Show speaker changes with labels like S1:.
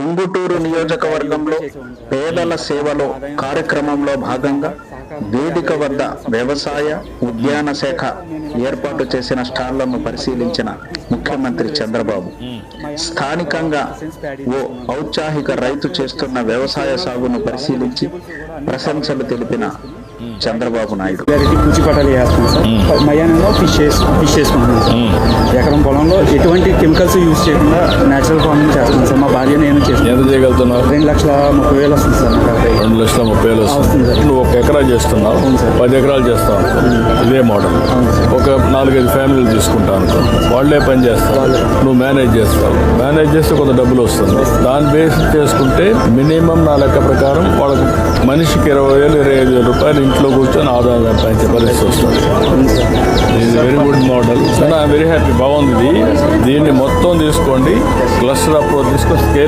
S1: ఉంగుటూరు నియోజకవర్గంలో పేదల సేవలో కార్యక్రమంలో భాగంగా వేదిక వద్ద వ్యవసాయ ఉద్యాన శాఖ ఏర్పాటు చేసిన స్టాళ్ళను పరిశీలించిన ముఖ్యమంత్రి చంద్రబాబు. స్థానికంగా ఓ ఔత్సాహిక రైతు చేస్తున్న వ్యవసాయ సాగును పరిశీలించి ప్రశంసలు తెలిపిన చంద్రబాబు నాయుడు.
S2: వేస్తున్నాం సార్. మయానేమో ఫిష్ చేసు ఫిష్ చేసుకుంటున్నాం సార్. ఎకరం పొలంలో ఎటువంటి కెమికల్స్ యూజ్ చేయకుండా నేచురల్ ఫార్మింగ్ చేస్తున్నాం సార్. మా భార్య నేను
S3: ఎంత చేయగలుగుతున్నావు
S2: రెండు లక్షల ముప్పై వేలు వస్తుంది సార్.
S3: రెండు లక్షల ముప్పై వేలు
S2: వస్తుంది.
S3: నువ్వు ఒక ఎకరా చేస్తున్నావు. పది ఎకరాలు చేస్తావు. ఇదే మోడల్. ఒక నాలుగైదు ఫ్యామిలీలు తీసుకుంటావు అనుకో వాళ్ళే పని. చేస్తావు. నువ్వు మేనేజ్ చేస్తావు. మేనేజ్ చేస్తే కొంత డబ్బులు వస్తుంది. దాని బేస్ చేసుకుంటే మినిమం నా లెక్క ప్రకారం వాళ్ళకు మనిషికి ఇరవై వేలు ఇరవై ఐదు వేల రూపాయలు ఇంట్లో కూర్చొని ఆదాయం సంపాదించే పరిస్థితి వస్తుంది. ఇది very good model I'm very happy బాగుంది. దీన్ని మొత్తం తీసుకోండి. క్లస్టర్ అప్రోచ్ తీసుకొని స్కేల్